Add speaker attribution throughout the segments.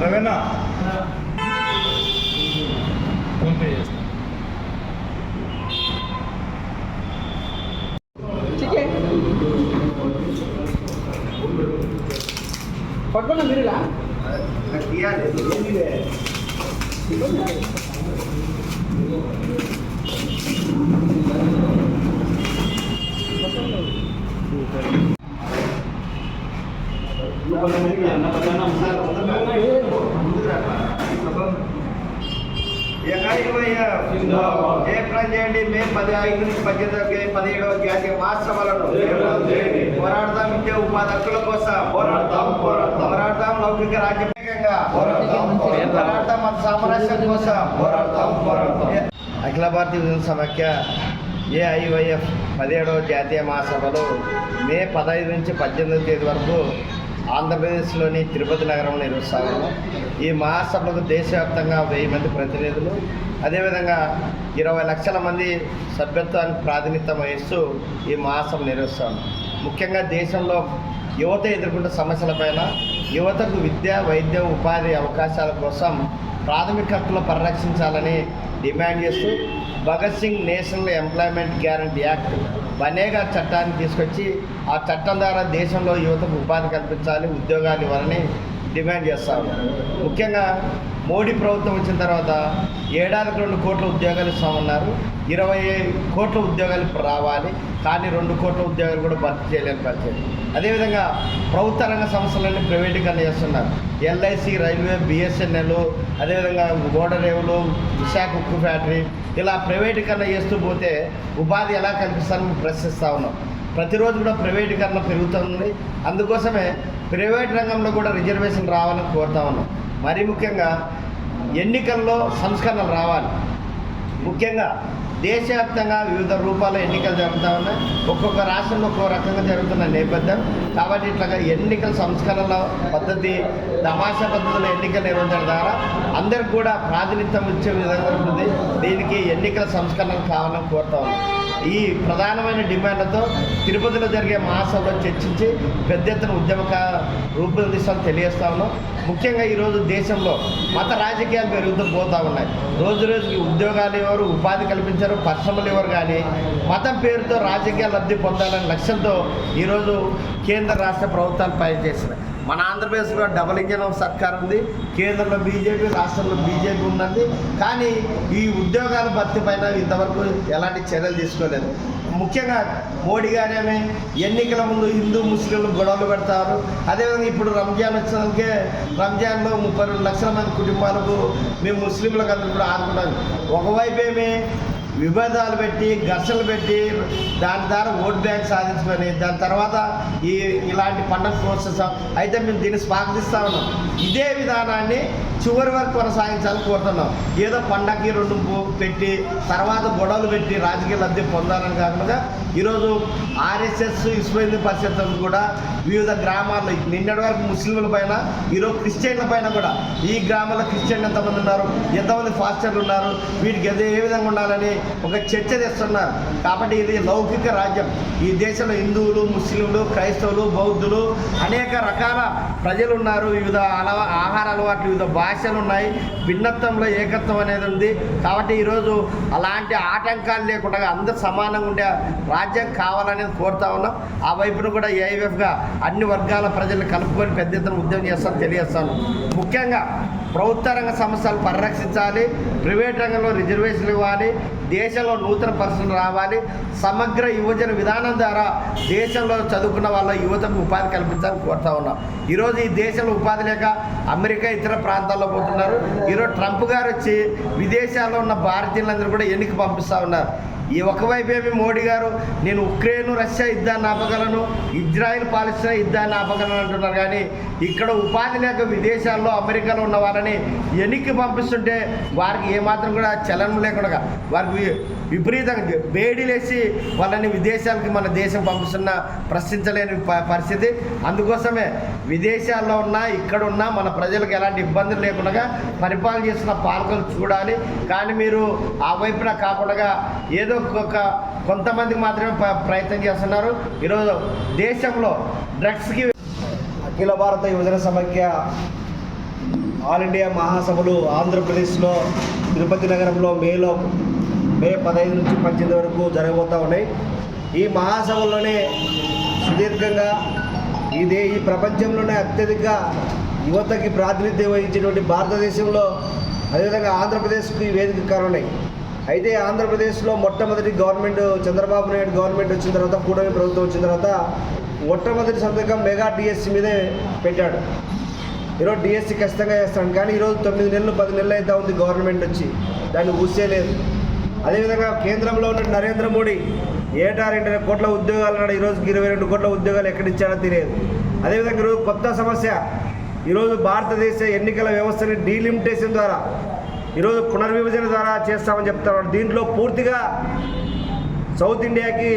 Speaker 1: రవేనా PhonePe చేస్తాను
Speaker 2: chicken పట్టుకున్నా మీరుగా
Speaker 3: జయప్రదం చేయండి మే పది ఐదు నుంచి పద్దెనిమిది పదిహేడవ జాతీయ మహాసభలను పోరాడతాం ఇచ్చే ఉపాధి హక్కుల కోసం పోరాడతాం పోరాడతాం పోరాడతాం లౌకిక రాజకీయంగా పోరాడతాం పోరాడతాం మన సామరస్యం కోసం పోరాడతాం పోరాడతాం అఖిల భారతీయ విజయ సమాఖ్య ఏఐవైఎఫ్ పదిహేడవ జాతీయ మహాసభలో మే పదహైదు నుంచి పద్దెనిమిదవ తేదీ వరకు ఆంధ్రప్రదేశ్లోని తిరుపతి నగరంలో నిర్వహిస్తాము. ఈ మహాసభలకు దేశవ్యాప్తంగా వెయ్యి మంది ప్రతినిధులు. అదేవిధంగా ఇరవై లక్షల మంది సభ్యత్వానికి ప్రాతినిధ్యం వహిస్తూ ఈ మహాసభ నిర్వహిస్తాము. ముఖ్యంగా దేశంలో యువత ఎదుర్కొంటున్న సమస్యలపైన యువతకు విద్య వైద్య ఉపాధి అవకాశాల కోసం ప్రాథమిక హక్కులు పరిరక్షించాలని డిమాండ్ చేస్తూ Bhagat Singh national employment guarantee act Banega చట్టాన్ని తీసుకొచ్చి ఆ చట్టం ద్వారా దేశంలో యువతకు ఉపాధి కల్పించాలి ఉద్యోగాలు ఇవ్వాలని డిమాండ్ చేస్తాము ముఖ్యంగా మోడీ ప్రభుత్వం వచ్చిన తర్వాత ఏడాదికి రెండు కోట్ల ఉద్యోగాలు ఇస్తామన్నారు. ఇరవై కోట్ల ఉద్యోగాలు ఇప్పుడు రావాలి. కానీ రెండు కోట్ల ఉద్యోగాలు కూడా భర్తీ చేయలేని పరిస్థితి. అదేవిధంగా ప్రభుత్వ రంగ సంస్థలన్నీ ప్రైవేటీకరణ చేస్తున్నారు. ఎల్ఐసి రైల్వే బిఎస్ఎన్ఎల్ అదేవిధంగా ఓడరేవులు విశాఖ ఉక్కు ఫ్యాక్టరీ ఇలా ప్రైవేటీకరణ చేస్తూ పోతే ఉపాధి ఎలా కల్పిస్తారని ప్రశ్నిస్తూ ఉన్నాం. ప్రతిరోజు కూడా ప్రైవేటీకరణ పెరుగుతుంది అందుకోసమే ప్రైవేట్ రంగంలో కూడా రిజర్వేషన్ రావాలని కోరుతా ఉన్నాం. మరి ముఖ్యంగా ఎన్నికల్లో సంస్కరణలు రావాలి. ముఖ్యంగా దేశవ్యాప్తంగా వివిధ రూపాల ఎన్నికలు జరుగుతూ ఉన్నాయి. ఒక్కొక్క రాష్ట్రంలో ఒక్కో రకంగా జరుగుతున్న నేపథ్యం. కాబట్టి ఇట్లా ఎన్నికల సంస్కరణల పద్ధతి తమాషా పద్ధతిలో ఎన్నికలు నిర్వహించడం ద్వారా అందరికి కూడా ప్రాతినిధ్యం ఇచ్చే విధంగా ఉంటుంది దీనికి ఎన్నికల సంస్కరణలు కావాలని కోరుతా ఉన్నాం. ఈ ప్రధానమైన డిమాండ్లతో తిరుపతిలో జరిగే మహాసభలో చర్చించి పెద్ద ఎత్తున ఉద్యమక రూపొందిస్తామని తెలియజేస్తా ఉన్నాం. ముఖ్యంగా ఈరోజు దేశంలో మత రాజకీయాలు పెరుగుతూ పోతూ ఉన్నాయి. రోజు రోజుకి ఉద్యోగాలు ఎవరు ఉపాధి కల్పించారు పరిశ్రమలు ఎవరు కానీ మతం పేరుతో రాజకీయ లబ్ధి పొందాలనే లక్ష్యంతో ఈరోజు కేంద్ర రాష్ట్ర ప్రభుత్వాలు పనిచేస్తున్నాయి. మన ఆంధ్రప్రదేశ్లో డబల్ ఇంజన్ సర్కార్ ఉంది కేంద్రంలో బీజేపీ రాష్ట్రంలో బీజేపీ ఉన్నది కానీ ఈ ఉద్యోగాల భర్తీ పైన ఇంతవరకు ఎలాంటి చర్యలు తీసుకోలేదు. ముఖ్యంగా మోడీ గారేమే ఎన్నికల ముందు హిందూ ముస్లింలు గొడవలు పెడతారు. అదేవిధంగా ఇప్పుడు రంజాన్ వచ్చినందుకే రంజాన్లో ముప్పై రెండు లక్షల మంది కుటుంబాలకు మేము ముస్లింలకు అందరూ కూడా ఆదుకున్నాం. ఒకవైపు ఏమి విభేదాలు పెట్టి ఘర్షణలు పెట్టి దాని ద్వారా ఓట్ బ్యాంక్ సాధించుకొని దాని తర్వాత ఈ ఇలాంటి పండుగ ప్రోత్సహిస్తాం అయితే మేము దీన్ని స్వాగతిస్తా ఉన్నాం. ఇదే విధానాన్ని చివరి వరకు కొనసాగించాలని కోరుతున్నాం. ఏదో పండగకి రెండు పో- పెట్టి తర్వాత గొడవలు పెట్టి రాజకీయ లబ్ధి పొందాలని కాకుండా ఈరోజు ఆర్ఎస్ఎస్ విశ్వ హిందూ పరిషత్ కూడా వివిధ గ్రామాల్లో నిన్నటి వరకు ముస్లింల పైన ఈరోజు క్రిస్టియన్ల పైన కూడా ఈ గ్రామంలో క్రిస్టియన్లు ఎంతమంది ఉన్నారు ఎంతమంది ఫాస్టర్లు ఉన్నారు వీటికి ఎదే ఏ విధంగా ఉండాలని ఒక చర్చ తెస్తున్నారు కాబట్టి ఇది లౌకిక రాజ్యం. ఈ దేశంలో హిందువులు ముస్లింలు క్రైస్తవులు బౌద్ధులు అనేక రకాల ప్రజలు ఉన్నారు. వివిధ అలవా ఆహార అలవాట్లు వివిధ భాషలు ఉన్నాయి. భిన్నత్వంలో ఏకత్వం అనేది ఉంది. కాబట్టి ఈరోజు అలాంటి ఆటంకాలు లేకుండా అందరు సమానంగా ఉండే రాజ్యం కావాలనేది కోరుతా ఉన్నాం. ఆ వైపున కూడా ఏఐఎఫ్గా అన్ని వర్గాల ప్రజలను కలుపుకొని పెద్ద ఎత్తున ఉద్యమం చేస్తాను తెలియజేస్తాను. ముఖ్యంగా ప్రభుత్వ రంగ సంస్థలు పరిరక్షించాలి ప్రైవేట్ రంగంలో రిజర్వేషన్లు ఇవ్వాలి దేశంలో నూతన పరిశ్రమలు రావాలి సమగ్ర యువజన విధానం ద్వారా దేశంలో చదువుకున్న వాళ్ళ యువతకు ఉపాధి కల్పించాలని కోరుతా ఉన్నాం. ఈరోజు ఈ దేశంలో ఉపాధి లేక అమెరికా ఇతర ప్రాంతాల్లో పోతున్నారు. ఈరోజు ట్రంప్ గారు వచ్చి విదేశాల్లో ఉన్న భారతీయులందరూ కూడా ఎన్నిక పంపిస్తూ ఉన్నారు.
Speaker 4: ఈ ఒకవైపు ఏమి మోడీ గారు నేను ఉక్రెయిన్ రష్యా యుద్ధాన్ని ఆపగలను ఇజ్రాయెల్ పాలస్తీనా యుద్ధాన్ని ఆపగలను అంటున్నారు. కానీ ఇక్కడ ఉపాధి లేక విదేశాల్లో అమెరికాలో ఉన్న వాళ్ళని వెనక్కి పంపిస్తుంటే వారికి ఏమాత్రం కూడా చలనం లేకుండా వారికి విపరీతంగా వేడిలేసి వాళ్ళని విదేశాలకి మన దేశం పంపిస్తున్న ప్రశ్నించలేని ప- పరిస్థితి. అందుకోసమే విదేశాల్లో ఉన్న ఇక్కడ ఉన్న మన ప్రజలకు ఎలాంటి ఇబ్బందులు లేకుండా పరిపాలన చేస్తున్న పాలకులు చూడాలి. కానీ మీరు ఆ వైపున కాకుండా ఏదో ఒక కొంతమందికి మాత్రమే ప్రయత్నం చేస్తున్నారు. ఈరోజు దేశంలో డ్రగ్స్కి అఖిల భారత యువజన సమైక్య ఆల్ ఇండియా మహాసభలు ఆంధ్రప్రదేశ్లో తిరుపతి నగరంలో మేలో మే పదహైదు నుంచి పద్దెనిమిది వరకు జరగబోతూ ఉన్నాయి. ఈ మహాసభల్లోనే సుదీర్ఘంగా ఇదే ఈ ప్రపంచంలోనే అత్యధిక యువతకి ప్రాతినిధ్యం వహించినటువంటి భారతదేశంలో అదేవిధంగా ఆంధ్రప్రదేశ్కి వేదిక కానున్నాయి. అయితే ఆంధ్రప్రదేశ్లో మొట్టమొదటి గవర్నమెంట్ చంద్రబాబు నాయుడు గవర్నమెంట్ వచ్చిన తర్వాత కూటమి ప్రభుత్వం వచ్చిన తర్వాత మొట్టమొదటి సంతకం మెగా డిఎస్సి మీదే పెట్టాడు. ఈరోజు డిఎస్సి ఖచ్చితంగా చేస్తాను కానీ ఈరోజు తొమ్మిది నెలలు పది నెలలు అయితే ఉంది గవర్నమెంట్ వచ్చి. దాన్ని ఊసేయలేదు అదేవిధంగా కేంద్రంలో ఉన్న నరేంద్ర మోడీ ఏటా రెండు కోట్ల ఉద్యోగాలు అన్నాడు ఈరోజుకి ఇరవై రెండు కోట్ల ఉద్యోగాలు ఎక్కడిచ్చాడో తెలియదు. అదేవిధంగా ఈరోజు కొత్త సమస్య. ఈరోజు భారతదేశ ఎన్నికల వ్యవస్థని డీలిమిటేషన్ ద్వారా ఈరోజు పునర్విభజన ద్వారా చేస్తామని చెప్తారు దీంట్లో పూర్తిగా సౌత్ ఇండియాకి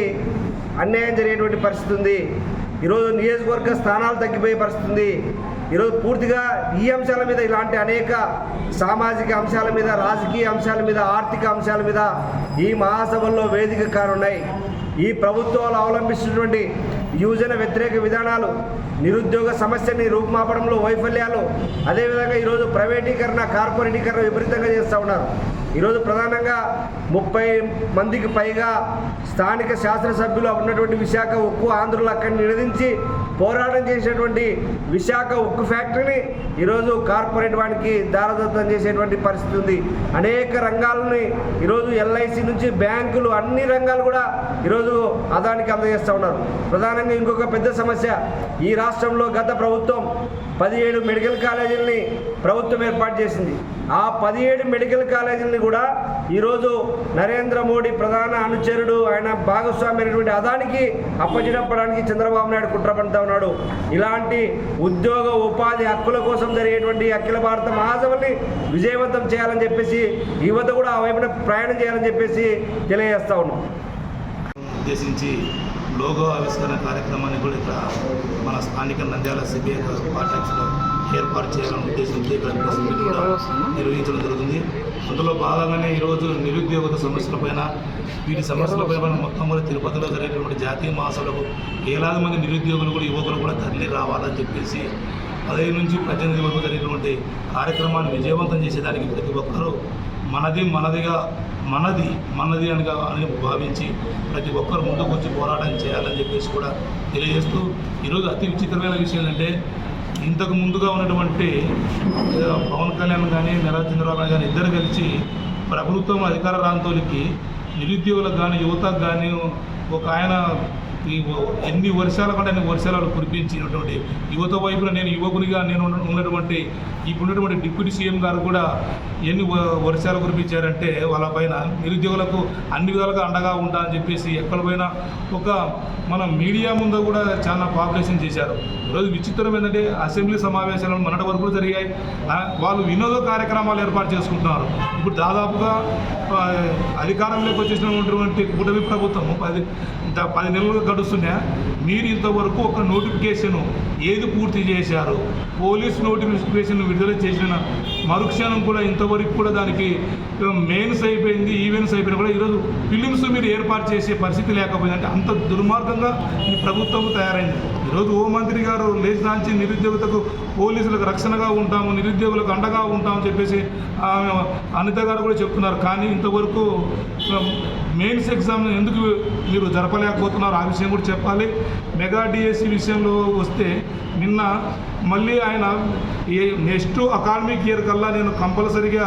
Speaker 4: అన్యాయం జరిగేటువంటి పరిస్థితి ఉంది. ఈరోజు నియోజకవర్గ స్థానాలు తగ్గిపోయే పరిస్థితి ఉంది. ఈరోజు పూర్తిగా ఈ అంశాల మీద ఇలాంటి అనేక సామాజిక అంశాల మీద రాజకీయ అంశాల మీద ఆర్థిక అంశాల మీద ఈ మహాసభల్లో వేదిక కానున్నాయి. ఈ ప్రభుత్వాలు అవలంబిస్తున్నటువంటి యువజన వ్యతిరేక విధానాలు నిరుద్యోగ సమస్యని రూపుమాపడంలో వైఫల్యాలు అదేవిధంగా ఈరోజు ప్రైవేటీకరణ కార్పొరేటీకరణ విపరీతంగా చేస్తూ ఉన్నారు. ఈరోజు ప్రధానంగా ముప్పై మందికి పైగా స్థానిక శాసనసభ్యులు ఉన్నటువంటి విశాఖ ఉక్కు ఆంధ్రులు అక్కడిని నిలదించి పోరాటం చేసేటువంటి విశాఖ ఉక్కు ఫ్యాక్టరీని ఈరోజు కార్పొరేట్ వానికి దారదత్తం చేసేటువంటి పరిస్థితి ఉంది. అనేక రంగాలని ఈరోజు ఎల్ఐసి నుంచి బ్యాంకులు అన్ని రంగాలు కూడా ఈరోజు అదానికి అందజేస్తూ ఉన్నారు. ప్రధానంగా ఇంకొక పెద్ద సమస్య ఈ రాష్ట్రంలో గత ప్రభుత్వం పదిహేడు మెడికల్ కాలేజీలని ప్రభుత్వం ఏర్పాటు చేసింది. ఆ పదిహేడు మెడికల్ కాలేజీలని కూడా ఈరోజు నరేంద్ర మోడీ ప్రధాన అనుచరుడు ఆయన భాగస్వామి అయినటువంటి అదానికి అప్పచెప్పడానికి చంద్రబాబు నాయుడు కుట్ర పడుతూ ఉన్నాడు. ఇలాంటి ఉద్యోగ ఉపాధి హక్కుల కోసం జరిగేటువంటి అఖిల భారత మహాసభల్ని విజయవంతం చేయాలని చెప్పేసి యువత కూడా ఆ వైపున ప్రయాణం చేయాలని చెప్పేసి తెలియజేస్తా ఉన్నాం.
Speaker 1: ఉద్దేశించి లోగో ఆవిష్కరణ కార్యక్రమాన్ని కూడా ఇక్కడ మన స్థానిక నంద్యాల సిబిఐ కాంప్లెక్స్లో ఏర్పాటు చేయాలని ఉద్దేశించి ఇక్కడ ప్రెస్ మీట్ కూడా నిర్వహించడం జరుగుతుంది. అందులో భాగంగానే ఈరోజు నిరుద్యోగత సమస్యలపైన వీటి సమస్యలపై మనం మొత్తం కూడా తిరుపతిలో జరిగేటువంటి జాతీయ మహాసభలకు వేలాది మంది నిరుద్యోగులు కూడా యువకులు కూడా తరలి రావాలని చెప్పేసి పదహైదు నుంచి పద్దెనిమిది వరకు జరిగినటువంటి కార్యక్రమాన్ని విజయవంతం చేసేదానికి ప్రతి ఒక్కరూ మనది మనదిగా మనది మనది అనగా అని భావించి ప్రతి ఒక్కరు ముందుకు వచ్చి పోరాటం చేయాలని చెప్పేసి కూడా తెలియజేస్తూ ఈరోజు అతి విచిత్రమైన విషయం ఏంటంటే ఇంతకు ముందుగా ఉన్నటువంటి పవన్ కళ్యాణ్ కానీ నెలా చంద్రబాబు కానీ ఇద్దరు కలిసి ప్రభుత్వం అధికార రాంతోలికి నిరుద్యోగులకు కానీ యువతకు కానీ ఒక ఆయన ఈ ఎన్ని వర్షాల కంటే అన్ని వర్షాలు కురిపించినటువంటి యువత వైపున నేను యువకునిగా నేను ఉన్నటువంటి ఇప్పుడు ఉన్నటువంటి డిప్యూటీ సీఎం గారు కూడా ఎన్ని వర్షాలు కురిపించారంటే వాళ్ళ పైన నిరుద్యోగులకు అన్ని విధాలుగా అండగా ఉంటా అని చెప్పేసి ఎక్కడ పోయినా ఒక మన మీడియా ముందు కూడా చాలా పాపులేషన్ చేశారు. ఈరోజు విచిత్రం ఏంటంటే అసెంబ్లీ సమావేశాలు మొన్నటి వరకు జరిగాయి. వాళ్ళు వినోద కార్యక్రమాలు ఏర్పాటు చేసుకుంటున్నారు. ఇప్పుడు దాదాపుగా అధికారంలోకి వచ్చేసినటువంటి కూటమి ప్రభుత్వం అది పది నెలలు గడుస్తున్నా మీరు ఇంతవరకు ఒక నోటిఫికేషన్ ఏది పూర్తి చేశారు? పోలీస్ నోటిఫికేషన్ విడుదల చేసిన మరుక్షణం కూడా ఇంతవరకు కూడా దానికి మెయిన్స్ అయిపోయింది ఈవెంట్స్ అయిపోయినా కూడా ఈరోజు ఫిలిమ్స్ మీరు ఏర్పాటు చేసే పరిస్థితి లేకపోయిందంటే అంత దుర్మార్గంగా ఈ ప్రభుత్వం తయారైంది. ఈరోజు హోంమంత్రి గారు లేచినాంచి నిరుద్యోగతకు పోలీసులకు రక్షణగా ఉంటాము నిరుద్యోగులకు అండగా ఉంటామని చెప్పేసి ఆమె అనిత గారు కూడా చెప్తున్నారు. కానీ ఇంతవరకు మెయిన్స్ ఎగ్జామ్ ఎందుకు మీరు జరపలేకపోతున్నారు? ఆ విషయం కూడా చెప్పాలి. మెగా డిఎస్సి విషయంలో వస్తే నిన్న మళ్ళీ ఆయన ఏ నెక్స్ట్ అకాడమిక్ ఇయర్ కల్లా నేను కంపల్సరీగా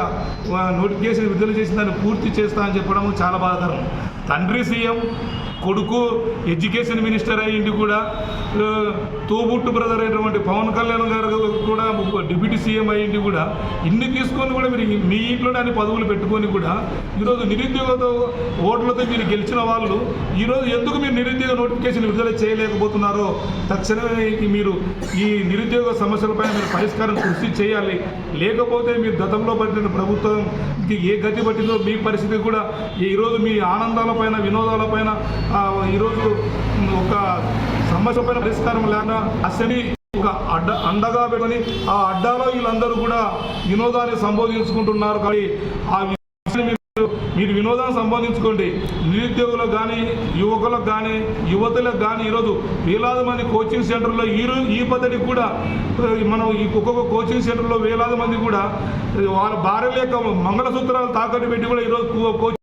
Speaker 1: నోటిఫికేషన్ విడుదల చేసి దాన్ని పూర్తి చేస్తా అని చెప్పడం చాలా బాధాకరం. తండ్రి సీఎం కొడుకు ఎడ్యుకేషన్ మినిస్టర్ అయ్యింది కూడా తోబుట్టు బ్రదర్ అయినటువంటి పవన్ కళ్యాణ్ గారు కూడా డిప్యూటీ సీఎం అయ్యింది కూడా ఇన్ని తీసుకొని కూడా మీరు మీ ఇంట్లోనే అన్ని పదవులు పెట్టుకొని కూడా ఈరోజు నిరుద్యోగతో ఓట్లతో మీరు గెలిచిన వాళ్ళు ఈరోజు ఎందుకు మీరు నిరుద్యోగ నోటిఫికేషన్ విడుదల చేయలేకపోతున్నారో తక్షణమే మీరు ఈ నిరుద్యోగ సమస్యలపై మీరు పరిష్కారం కృషి చేయాలి. లేకపోతే మీరు గతంలో పట్టిన ప్రభుత్వంకి ఏ గతి పట్టిందో మీ పరిస్థితి కూడా ఈరోజు మీ పైన వినోదాలపైన ఆ, ఈరోజు ఒక సమస్య పైన పరిష్కారం లేక అసలు ఒక అడ్డ అండగా పెట్టుకొని ఆ అడ్డాలో వీళ్ళందరూ కూడా వినోదాన్ని సంబోధించుకుంటున్నారు కానీ ఆ మీరు వినోదాన్ని సంబోధించుకోండి. నిరుద్యోగులకు కానీ యువకులకు కానీ యువతులకు కానీ ఈరోజు వేలాది మంది కోచింగ్ సెంటర్లో ఈ ఈ పద్ధతికి కూడా మనం ఈ ఒక్కొక్క కోచింగ్ సెంటర్లో వేలాది మంది కూడా వాళ్ళ భార్య యొక్క మంగళసూత్రాలు తాకట్టు పెట్టి కూడా ఈరోజు కోచింగ్